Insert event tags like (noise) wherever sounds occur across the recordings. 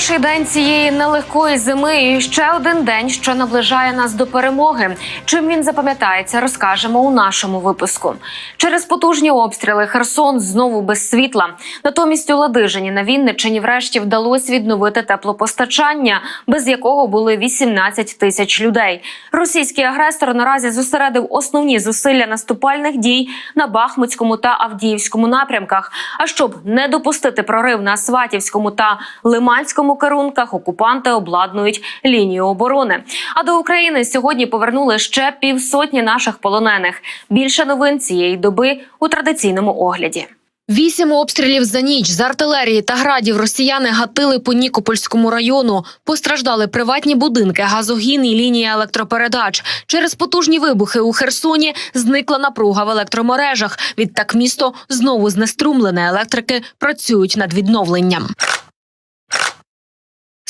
Перший день цієї нелегкої зими і ще один день, що наближає нас до перемоги. Чим він запам'ятається, розкажемо у нашому випуску. Через потужні обстріли Херсон знову без світла. Натомість у Ладижині на Вінниччині врешті вдалося відновити теплопостачання, без якого були 18 тисяч людей. Російський агресор наразі зосередив основні зусилля наступальних дій на Бахмутському та Авдіївському напрямках. А щоб не допустити прорив на Сватівському та Лиманському керунках, окупанти обладнують лінію оборони. А до України сьогодні повернули ще півсотні наших полонених. Більше новин цієї доби у традиційному огляді. Вісім обстрілів за ніч з артилерії та градів росіяни гатили по Нікопольському району. Постраждали приватні будинки, газогін і лінії електропередач. Через потужні вибухи у Херсоні зникла напруга в електромережах. Відтак місто знову знеструмлене. Електрики працюють над відновленням.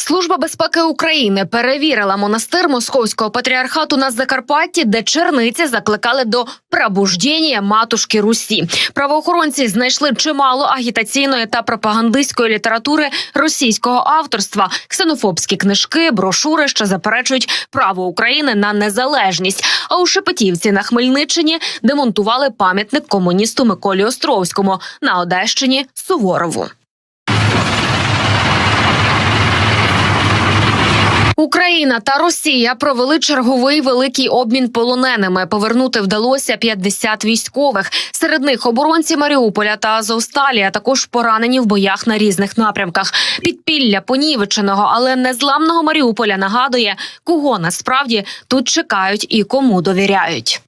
Служба безпеки України перевірила монастир Московського патріархату на Закарпатті, де черниці закликали до пробуждення матушки Русі. Правоохоронці знайшли чимало агітаційної та пропагандистської літератури російського авторства, ксенофобські книжки, брошури, що заперечують право України на незалежність. А у Шепетівці на Хмельниччині демонтували пам'ятник комуністу Миколі Островському на Одещині Суворову. Україна та Росія провели черговий великий обмін полоненими. Повернути вдалося 50 військових. Серед них оборонці Маріуполя та Азовсталі, а також поранені в боях на різних напрямках. Підпілля понівеченого, але незламного Маріуполя нагадує, кого насправді тут чекають і кому довіряють.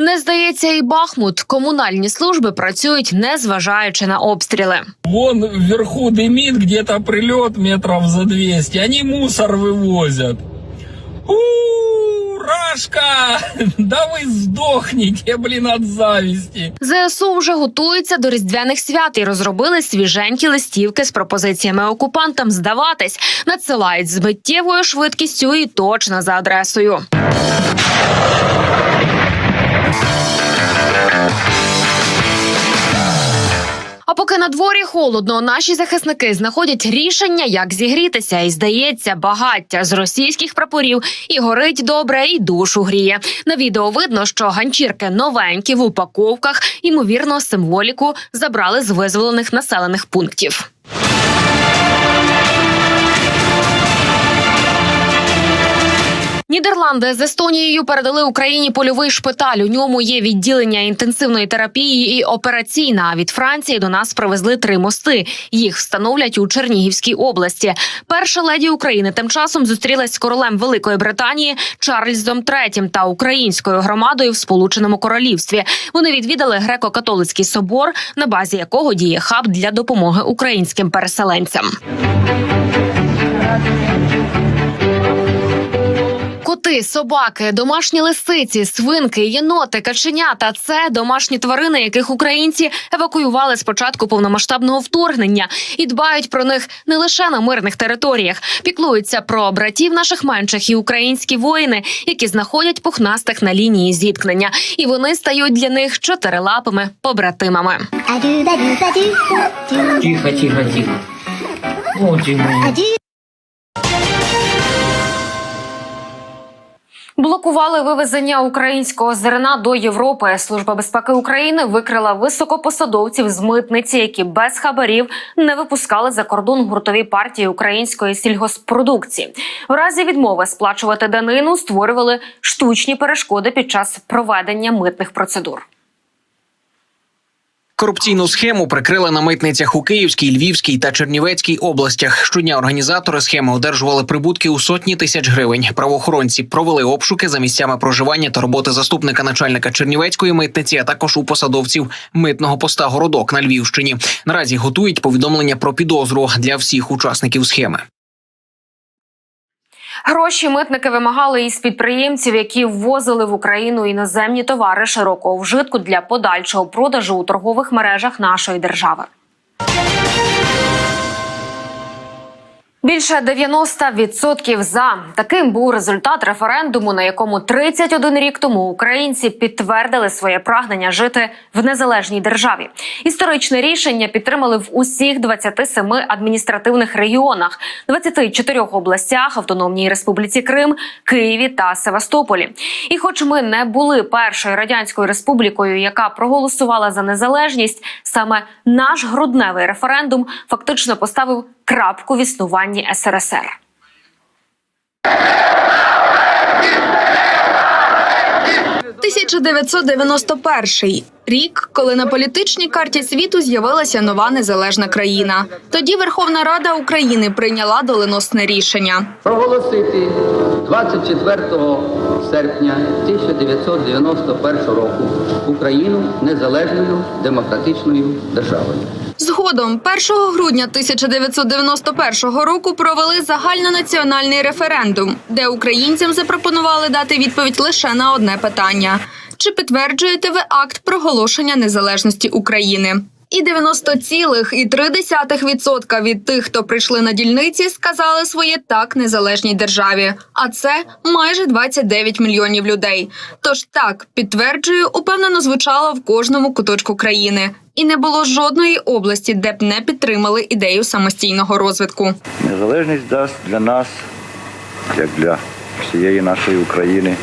Не здається, і Бахмут. Комунальні служби працюють, не зважаючи на обстріли. Вон вверху дымит где-то прилет метров за 200. Они мусор вывозят. У, Рашка! (laughs) Да вы сдохните, блин, от зависти. ЗСУ вже готуються до різдвяних свят і розробили свіженькі листівки з пропозиціями окупантам здаватись, надсилають з миттєвою швидкістю і точно за адресою. А поки на дворі холодно, наші захисники знаходять рішення, як зігрітися, і здається, багаття з російських прапорів і горить добре, і душу гріє. На відео видно, що ганчірки новенькі в упаковках, ймовірно, символіку забрали з визволених населених пунктів. Нідерланди з Естонією передали Україні польовий шпиталь. У ньому є відділення інтенсивної терапії і операційна. А від Франції до нас привезли три мости. Їх встановлять у Чернігівській області. Перша леді України тим часом зустрілась з королем Великої Британії Чарльзом III та українською громадою в Сполученому Королівстві. Вони відвідали греко-католицький собор, на базі якого діє хаб для допомоги українським переселенцям. Коти, собаки, домашні лисиці, свинки, єноти, каченята це домашні тварини, яких українці евакуювали з початку повномасштабного вторгнення і дбають про них не лише на мирних територіях, піклуються про братів наших менших і українські воїни, які знаходять пухнастих на лінії зіткнення, і вони стають для них чотирилапими побратимами. Тихо, тихо, тихо. И Блокували вивезення українського зерна до Європи. Служба безпеки України викрила високопосадовців з митниці, які без хабарів не випускали за кордон гуртові партії української сільгоспродукції. В разі відмови сплачувати данину створювали штучні перешкоди під час проведення митних процедур. Корупційну схему прикрили на митницях у Київській, Львівській та Чернівецькій областях. Щодня організатори схеми одержували прибутки у сотні тисяч гривень. Правоохоронці провели обшуки за місцями проживання та роботи заступника начальника Чернівецької митниці, а також у посадовців митного поста городок на Львівщині. Наразі готують повідомлення про підозру для всіх учасників схеми. Гроші митники вимагали із підприємців, які ввозили в Україну іноземні товари широкого вжитку для подальшого продажу у торгових мережах нашої держави. Більше 90% за таким був результат референдуму, на якому 31 рік тому українці підтвердили своє прагнення жити в незалежній державі. Історичне рішення підтримали в усіх 27 адміністративних регіонах, 24 областях, Автономній Республіці Крим, Києві та Севастополі. І, хоч ми не були першою радянською республікою, яка проголосувала за незалежність, саме наш грудневий референдум фактично поставив крапку в існуванні СРСР. 1991 рік, коли на політичній карті світу з'явилася нова незалежна країна. Тоді Верховна Рада України прийняла доленосне рішення. проголосити 24 серпня 1991 року Україну незалежною демократичною державою. Згодом, 1 грудня 1991 року провели загальнонаціональний референдум, де українцям запропонували дати відповідь лише на одне питання: чи підтверджуєте ви акт проголошення незалежності України? І 90,3% від тих, хто прийшли на дільниці, сказали своє так незалежній державі. А це майже 29 мільйонів людей. Тож так підтверджую, упевнено звучало в кожному куточку країни, і не було жодної області, де б не підтримали ідею самостійного розвитку. Незалежність дасть для нас, як для всієї нашої України,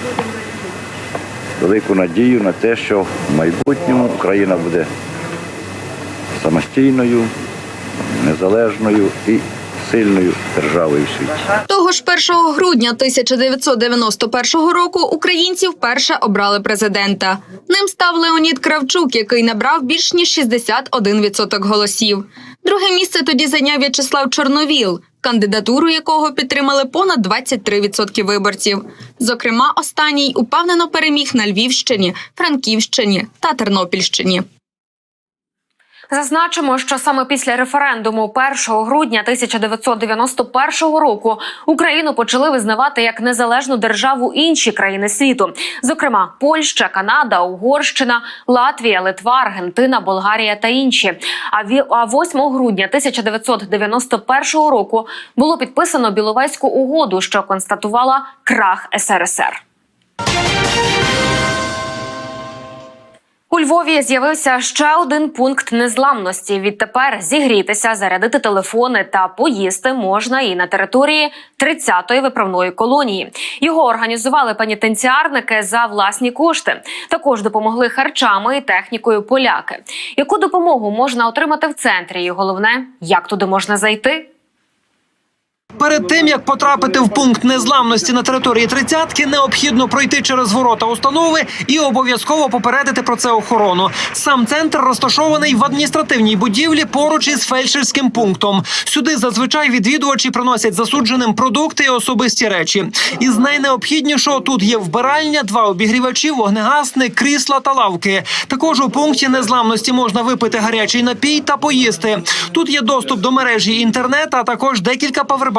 велику надію на те, що в майбутньому Україна буде самостійною, незалежною і сильною державою в світі. Того ж 1 грудня 1991 року українці вперше обрали президента. Ним став Леонід Кравчук, який набрав більш ніж 61% голосів. Друге місце тоді зайняв В'ячеслав Чорновіл, кандидатуру якого підтримали понад 23% виборців. Зокрема, останній упевнено переміг на Львівщині, Франківщині та Тернопільщині. Зазначимо, що саме після референдуму 1 грудня 1991 року Україну почали визнавати як незалежну державу інші країни світу, зокрема Польща, Канада, Угорщина, Латвія, Литва, Аргентина, Болгарія та інші. А ві- а 8 грудня 1991 року було підписано Біловезьку угоду, що констатувала крах СРСР. У Львові з'явився ще один пункт незламності. Відтепер зігрітися, зарядити телефони та поїсти можна і на території 30-ї виправної колонії. Його організували пенітенціарники за власні кошти. Також допомогли харчами і технікою поляки. Яку допомогу можна отримати в центрі? І головне, як туди можна зайти? Перед тим як потрапити в пункт незламності на території тридцятки, необхідно пройти через ворота установи і обов'язково попередити про це охорону. Сам центр розташований в адміністративній будівлі поруч із фельдшерським пунктом. Сюди зазвичай відвідувачі приносять засудженим продукти і особисті речі. Із найнеобхіднішого тут є вбиральня, два обігрівачі, вогнегасник, крісла та лавки. Також у пункті незламності можна випити гарячий напій та поїсти. Тут є доступ до мережі інтернет, а також декілька павербанків,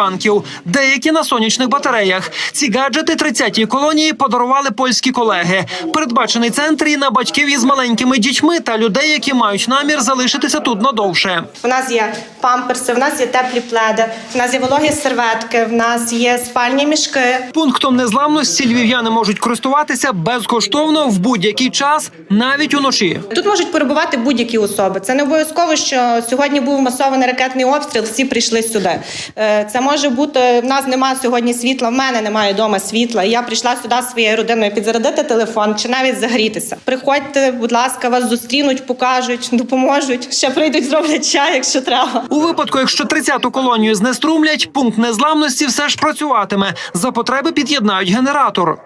деякі на сонячних батареях. Ці гаджети 30-й колонії подарували польські колеги. Передбачений центр і на батьків із маленькими дітьми та людей, які мають намір залишитися тут надовше. У нас є памперси, в нас є теплі пледи, в нас є вологі серветки, в нас є спальні мішки. Пунктом незламності львів'яни можуть користуватися безкоштовно в будь-який час, навіть уночі. Тут можуть перебувати будь-які особи. Це не обов'язково, що сьогодні був масований ракетний обстріл, всі прийшли сюди. Е, Це може бути в нас немає сьогодні світла, в мене немає вдома світла. Я прийшла сюди своєю родиною підзарядити телефон чи навіть загрітися. Приходьте, будь ласка, вас зустрінуть, покажуть, допоможуть. Ще прийдуть, зроблять чай, якщо треба. У випадку, якщо 30-ту колонію знеструмлять, пункт незламності все ж працюватиме. За потреби під'єднають генератор.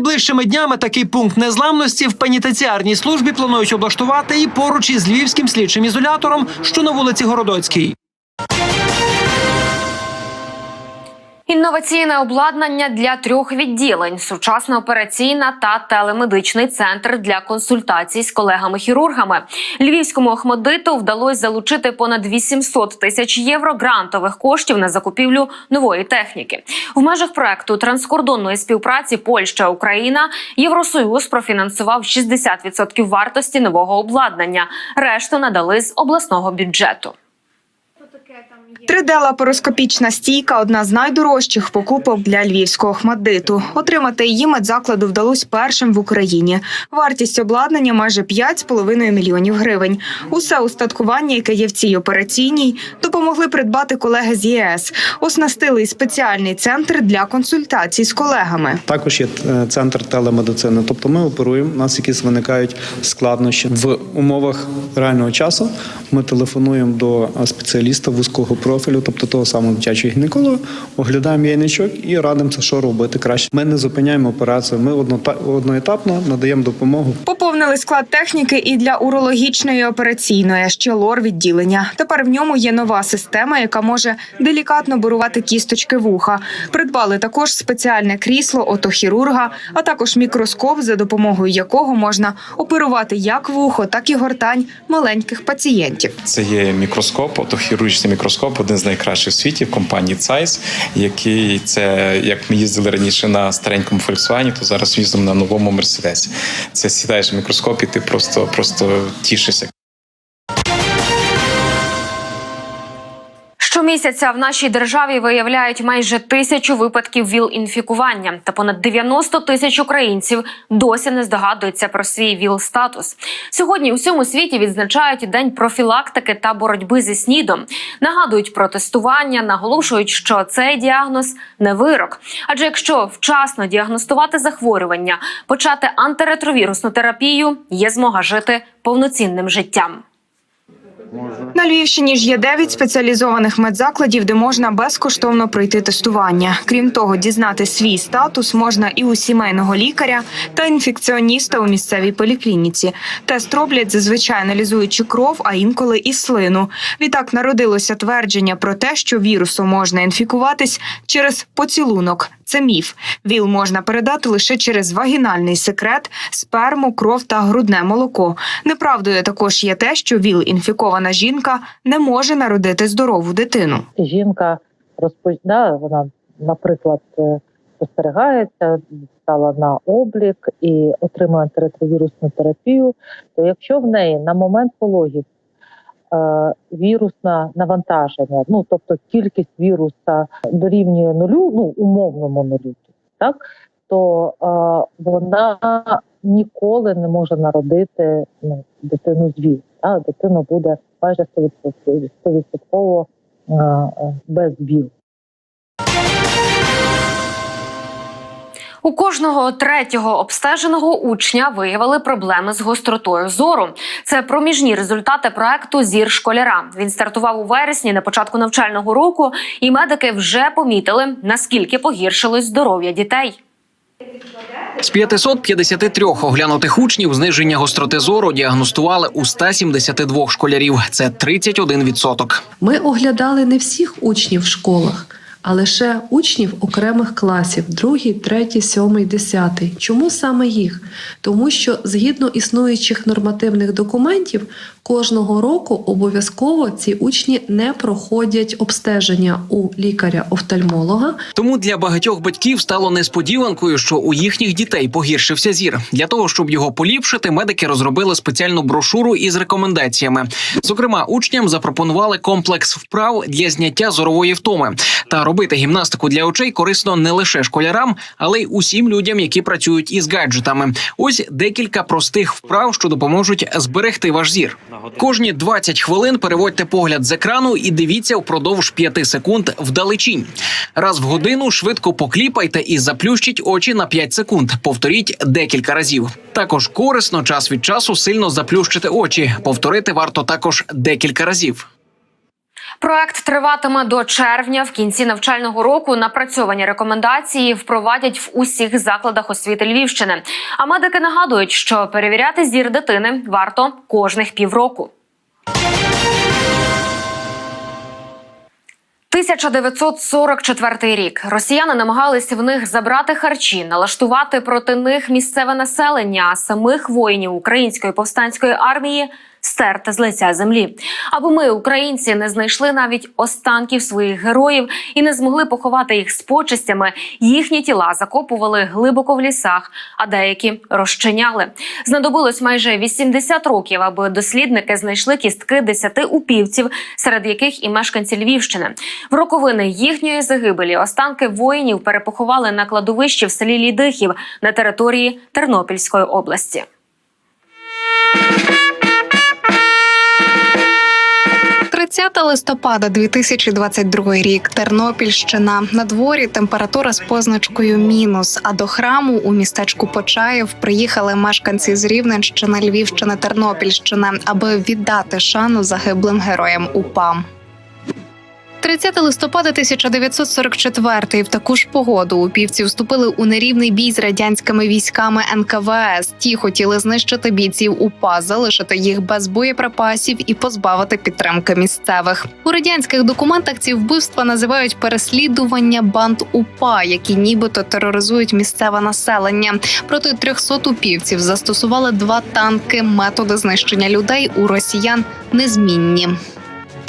Найближчими днями такий пункт незламності в пенітенціарній службі планують облаштувати і поруч із львівським слідчим ізолятором, що на вулиці Городоцькій. Інноваційне обладнання для трьох відділень, сучасна операційна та телемедичний центр для консультацій з колегами-хірургами. Львівському Охмадиту вдалося залучити понад 800 тисяч євро грантових коштів на закупівлю нової техніки. В межах проекту транскордонної співпраці Польща Україна Євросоюз профінансував 60% вартості нового обладнання. Решту надали з обласного бюджету. 3D-лапароскопічна стійка одна з найдорожчих покупок для львівського хмаддиту. Отримати її медзакладу вдалося першим в Україні. Вартість обладнання майже 5,5 мільйонів гривень. Усе устаткування, яке є в цій операційній, допомогли придбати колеги з ЄС. Оснастили й спеціальний центр для консультацій з колегами. Також є е, центр телемедицини. Тобто ми оперуємо, у нас якісь виникають складнощі в умовах реального часу. Ми телефонуємо до е, спеціаліста вузького профілю, тобто того самого дитячого гінеколога, оглядаємо яйничок і радимося, що робити краще. Ми не зупиняємо операцію. Ми однота- одноетапно надаємо допомогу. Поповнили склад техніки і для урологічної операційної, ще лор відділення. Тепер в ньому є нова система, яка може делікатно бурувати кісточки вуха. Придбали також спеціальне крісло отохірурга, а також мікроскоп, за допомогою якого можна оперувати як вухо, так і гортань маленьких пацієнтів. Це є мікроскоп, отохірургічний мікроскоп, один з найкращих в світі в компанії Zeiss, який це як ми їздили раніше на старенькому Volkswagen, то зараз їздимо на новому Мерседесі. Це сідаєш в мікроскоп і ти просто, просто тішишся. Щомісяця в нашій державі виявляють майже тисячу випадків ВІЛ-інфікування, та понад 90 тисяч українців досі не здогадуються про свій ВІЛ-статус. Сьогодні у всьому світі відзначають день профілактики та боротьби зі снідом. Нагадують про тестування, наголошують, що цей діагноз не вирок. Адже якщо вчасно діагностувати захворювання, почати антиретровірусну терапію, є змога жити повноцінним життям. На Львівщині ж є дев'ять спеціалізованих медзакладів, де можна безкоштовно пройти тестування. Крім того, дізнати свій статус можна і у сімейного лікаря та інфекціоніста у місцевій поліклініці. Тест роблять зазвичай аналізуючи кров, а інколи і слину. Відтак народилося твердження про те, що вірусом можна інфікуватись через поцілунок. Це міф. ВІЛ можна передати лише через вагінальний секрет, сперму, кров та грудне молоко. Неправдою також є те, що ВІЛ-інфікована жінка не може народити здорову дитину. жінка розпочна, вона, наприклад, е, спостерігається, стала на облік і отримує антиретровірусну терапію, то якщо в неї на момент пологів е, вірусне навантаження, ну тобто кількість віруса дорівнює нулю, ну умовному нулю, так то е, вона ніколи не може народити ну, дитину з ВІЛ. А дитина буде майже 100% 100% е, е, без ВІЛ. У кожного третього обстеженого учня виявили проблеми з гостротою зору. Це проміжні результати проекту Зір школяра. Він стартував у вересні на початку навчального року, і медики вже помітили наскільки погіршилось здоров'я дітей. З 553 оглянутих учнів зниження гостроти зору діагностували у 172 школярів. Це 31%. Ми оглядали не всіх учнів в школах, а лише учнів окремих класів: другий, третій, сьомий, десятий. Чому саме їх? Тому що згідно існуючих нормативних документів, кожного року обов'язково ці учні не проходять обстеження у лікаря-офтальмолога. Тому для багатьох батьків стало несподіванкою, що у їхніх дітей погіршився зір. Для того щоб його поліпшити, медики розробили спеціальну брошуру із рекомендаціями. Зокрема, учням запропонували комплекс вправ для зняття зорової втоми. Та робити гімнастику для очей корисно не лише школярам, але й усім людям, які працюють із гаджетами. Ось декілька простих вправ, що допоможуть зберегти ваш зір. Кожні 20 хвилин переводьте погляд з екрану і дивіться впродовж 5 секунд вдалечінь. Раз в годину швидко покліпайте і заплющіть очі на 5 секунд. Повторіть декілька разів. Також корисно час від часу сильно заплющити очі. Повторити варто також декілька разів. Проект триватиме до червня. В кінці навчального року напрацьовані рекомендації впровадять в усіх закладах освіти Львівщини. А медики нагадують, що перевіряти зір дитини варто кожних півроку. 1944 рік росіяни намагалися в них забрати харчі, налаштувати проти них місцеве населення, а самих воїнів української повстанської армії стерти з лиця землі. Аби ми, українці, не знайшли навіть останків своїх героїв і не змогли поховати їх з почестями. Їхні тіла закопували глибоко в лісах, а деякі розчиняли. Знадобилось майже 80 років, аби дослідники знайшли кістки 10 упівців, серед яких і мешканці Львівщини. В роковини їхньої загибелі останки воїнів перепоховали на кладовищі в селі Лідихів на території Тернопільської області. – 30 листопада 2022 рік. Тернопільщина. На дворі температура з позначкою мінус. А до храму у містечку Почаїв приїхали мешканці з Рівненщини, Львівщини, Тернопільщини, аби віддати шану загиблим героям УПА. 30 листопада 1944 в таку ж погоду упівці вступили у нерівний бій з радянськими військами НКВС. Ті хотіли знищити бійців УПА, залишити їх без боєприпасів і позбавити підтримки місцевих. У радянських документах ці вбивства називають переслідування банд УПА, які нібито тероризують місцеве населення. Проти 300 упівців застосували два танки. Методи знищення людей у росіян незмінні.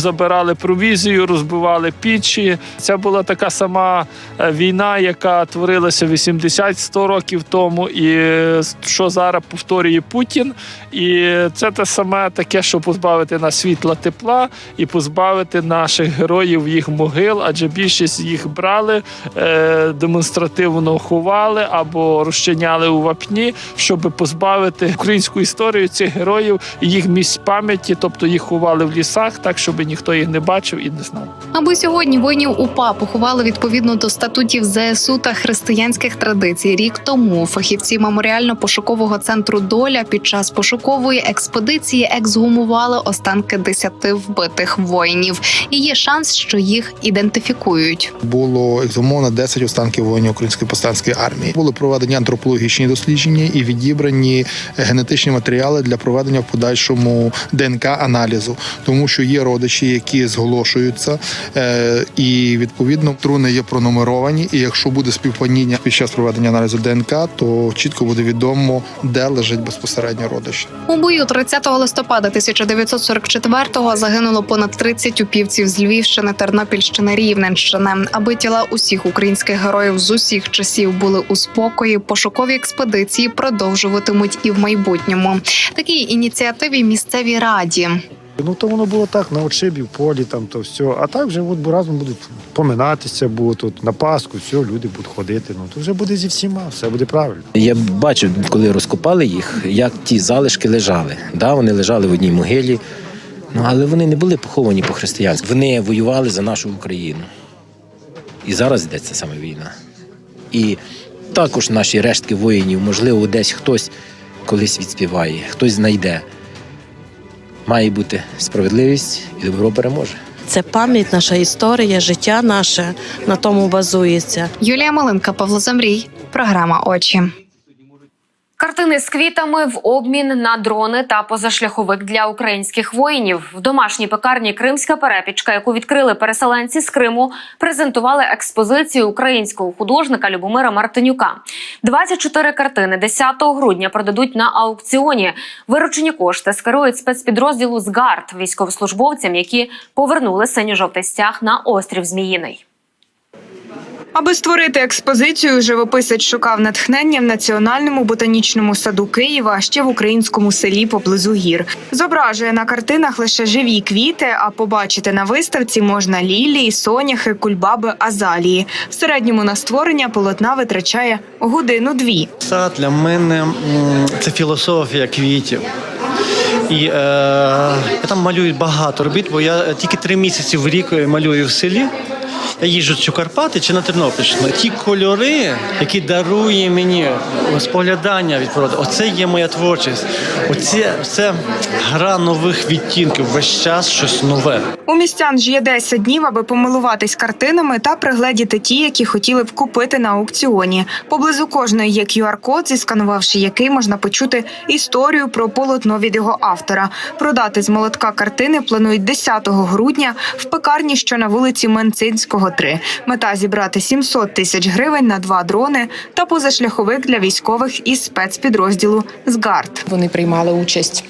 Забирали провізію, розбивали пічі. Це була така сама е, війна, яка творилася 80-100 років тому, і е, що зараз повторює Путін. І це те саме таке, що позбавити нас світла тепла і позбавити наших героїв їх могил, адже більшість їх брали, е, демонстративно ховали або розчиняли у вапні, щоб позбавити українську історію цих героїв і їх місць пам'яті, тобто їх ховали в лісах, так щоб ніхто їх не бачив і не знав. Аби сьогодні воїнів УПА поховали відповідно до статутів ЗСУ та християнських традицій. Рік тому фахівці меморіально-пошукового центру Доля під час пошукової експедиції ексгумували останки десяти вбитих воїнів. І є шанс, що їх ідентифікують. було ексгумовано 10 останків воїнів української повстанської армії. Були проведені антропологічні дослідження і відібрані генетичні матеріали для проведення в подальшому ДНК аналізу, тому що є родичі, які зголошуються, е, і відповідно труни є пронумеровані. І якщо буде співпадіння під час проведення аналізу ДНК, то чітко буде відомо, де лежить безпосередньо родич. У бою 30 листопада 1944-го загинуло понад 30 упівців з Львівщини, Тернопільщини, Рівненщини. Аби тіла усіх українських героїв з усіх часів були у спокої, пошукові експедиції продовжуватимуть і в майбутньому. Такій ініціативі місцевій раді. Ну то воно було так, на отшибі, в полі, там то все. А так вже от разом будуть поминатися, будуть тут на Пасху, все, люди будуть ходити. Ну то вже буде зі всіма, все буде правильно. Я бачив, коли розкопали їх, як ті залишки лежали. Да, вони лежали в одній могилі, ну але вони не були поховані по-християнськи. Вони воювали за нашу Україну. І зараз йдеться саме війна. І також наші рештки воїнів, можливо, десь хтось колись відспіває, хтось знайде. Має бути справедливість і добро переможе. Це пам'ять, наша історія, життя наше на тому базується. Юлія Малинка, Павло Замрій, програма Очі. Картини з квітами в обмін на дрони та позашляховик для українських воїнів в домашній пекарні Кримська перепічка, яку відкрили переселенці з Криму, презентували експозицію українського художника Любомира Мартинюка. 24 картини 10 грудня продадуть на аукціоні. Виручені кошти скерують спецпідрозділу «Згард» військовослужбовцям, які повернули синьо-жовтий стяг на острів Зміїний. Аби створити експозицію, живописець шукав натхнення в національному ботанічному саду Києва, ще в українському селі поблизу гір. Зображує на картинах лише живі квіти, а побачити на виставці можна лілії, соняхи, кульбаби, азалії. В середньому на створення полотна витрачає годину-дві. Сад для мене це філософія квітів. І е, я там малюю багато робіт, бо я тільки три місяці в рік малюю в селі. Я їжджу в Карпати, чи на Тернопільщину. Ті кольори, які дарує мені споглядання від природи, оце є моя творчість. Оце це гра нових відтінків. Весь час щось нове. У містян ж є 10 днів, аби помилуватись картинами та пригледіти ті, які хотіли б купити на аукціоні. Поблизу кожної є QR-код, зісканувавши який можна почути історію про полотно від його автора. Продати з молотка картини планують 10 грудня в пекарні, що на вулиці Менцинського, 3. Мета зібрати 700 тисяч гривень на два дрони та позашляховик для військових із спецпідрозділу «Згард». Вони приймали участь.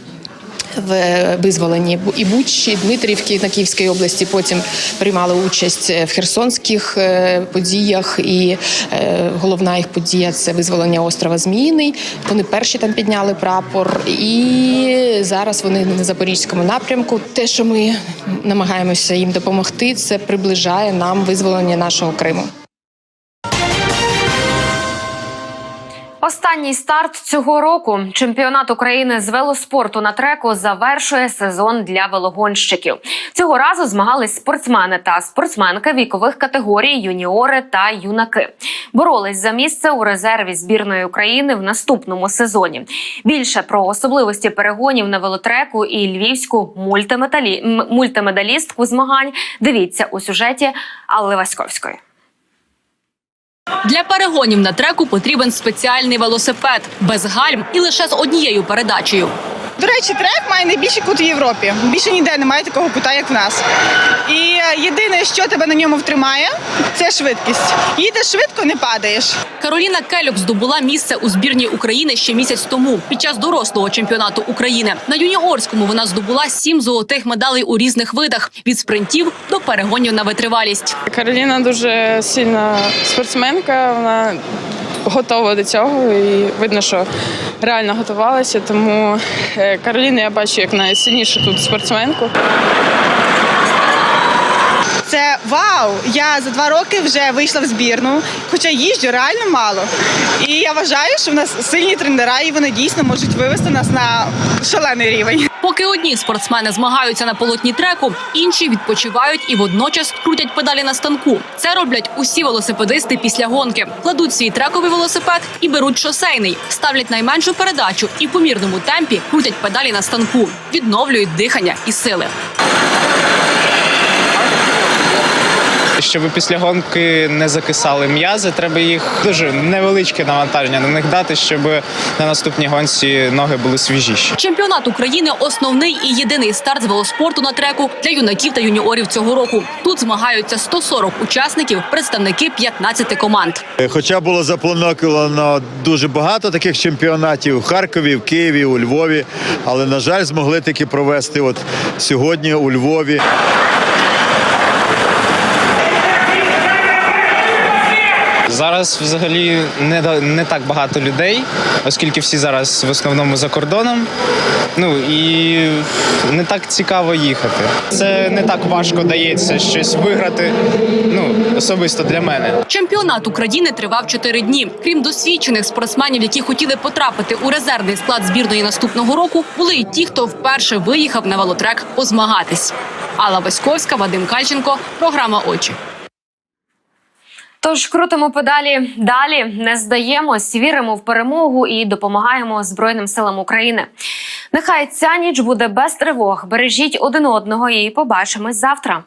В визволенні і Бучі, і Дмитрівки на Київській області. Потім приймали участь в херсонських е, подіях. І е, головна їх подія це визволення острова Зміїний. Вони перші там підняли прапор, і зараз вони на запорізькому напрямку. Те, що ми намагаємося їм допомогти, це приближає нам визволення нашого Криму. Останній старт цього року чемпіонат України з велоспорту на треку завершує сезон для велогонщиків. Цього разу змагались спортсмени та спортсменки вікових категорій юніори та юнаки. Боролись за місце у резерві збірної України в наступному сезоні. Більше про особливості перегонів на велотреку і львівську мультимедалі... мультимедалістку змагань. Дивіться у сюжеті Алли Васьковської. Для перегонів на треку потрібен спеціальний велосипед без гальм і лише з однією передачею. До речі, трек має найбільший кут в Європі. Більше ніде немає такого кута, як в нас. І е, єдине, що тебе на ньому втримає, це швидкість. Їдеш швидко, не падаєш. Кароліна Келюк здобула місце у збірній України ще місяць тому під час дорослого чемпіонату України. На юніорському вона здобула сім золотих медалей у різних видах від спринтів до перегонів на витривалість. Кароліна дуже сильна спортсменка. Вона готова до цього і видно, що реально готувалася. Тому е, Кароліну я бачу як найсильнішу тут спортсменку. Це вау! Я за два роки вже вийшла в збірну, хоча їжджу реально мало. І я вважаю, що в нас сильні тренера, і вони дійсно можуть вивести нас на шалений рівень. Поки одні спортсмени змагаються на полотні треку, інші відпочивають і водночас крутять педалі на станку. Це роблять усі велосипедисти після гонки. Кладуть свій трековий велосипед і беруть шосейний, ставлять найменшу передачу і в помірному темпі крутять педалі на станку, відновлюють дихання і сили. Щоб після гонки не закисали м'язи, треба їх дуже невеличке навантаження на них дати, щоб на наступній гонці ноги були свіжіші. Чемпіонат України основний і єдиний старт з велоспорту на треку для юнаків та юніорів цього року. Тут змагаються 140 учасників, представники 15 команд. Хоча було заплановано дуже багато таких чемпіонатів в Харкові, в Києві, у Львові, але на жаль, змогли таки провести от сьогодні у Львові. Зараз взагалі не, не так багато людей, оскільки всі зараз в основному за кордоном. Ну і не так цікаво їхати. Це не так важко дається щось виграти. Ну особисто для мене. Чемпіонат України тривав 4 дні. Крім досвідчених спортсменів, які хотіли потрапити у резервний склад збірної наступного року, були й ті, хто вперше виїхав на велотрек позмагатись. Алла Васьковська, Вадим Кальченко, програма Очі. Тож крутимо педалі далі, не здаємось, віримо в перемогу і допомагаємо Збройним силам України. Нехай ця ніч буде без тривог. Бережіть один одного і побачимось завтра.